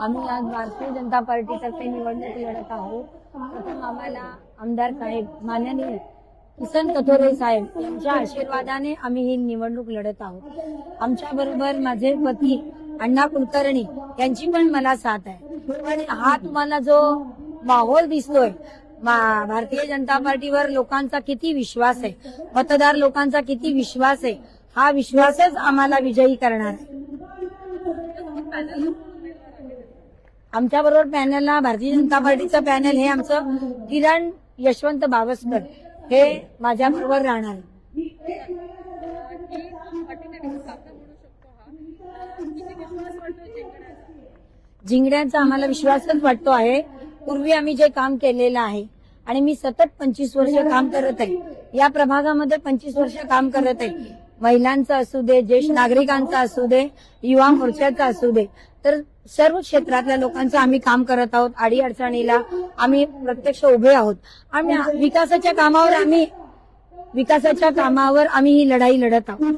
आम्ही आज भारतीय जनता पार्टीतर्फे निवडणूक लढत आहोत. प्रथम आम्हाला आमदार साहेब माननीय किसन कथोरे साहेब यांच्या आशीर्वादाने आम्ही ही निवडणूक लढत आहोत. आमच्या बरोबर माझे पती अण्णा कुलकर्णी यांची पण मला साथ आहे. आणि हा तुम्हाला जो माहोल दिसतोय भारतीय जनता पार्टीवर लोकांचा किती विश्वास आहे मतदार लोकांचा किती विश्वास आहे हा विश्वासच आम्हाला विजयी करणार आहे. आमच्या बरोबर पॅनलला भारतीय जनता पार्टीचं पॅनल हे आमचं किरण यशवंत बावस्कर हे माझ्या बरोबर राहणार जिंकण्याचा आम्हाला विश्वासच वाटतो आहे. पूर्वी आम्ही जे काम केलेलं आहे आणि मी सतत पंचवीस वर्ष काम करत आहे. या प्रभागामध्ये पंचवीस वर्ष काम करत आहे. महिलांचं असू दे ज्येष्ठ नागरिकांचं असू दे युवा मोर्चाचं असू दे. तर सर्व क्षेत्रातल्या लोकांचं आम्ही काम करत आहोत आडी अडचणीला आम्ही प्रत्यक्ष उभे आहोत. आणि विकासाच्या कामावर आम्ही विकासाच्या कामावर आम्ही ही लढाई लढत आहोत.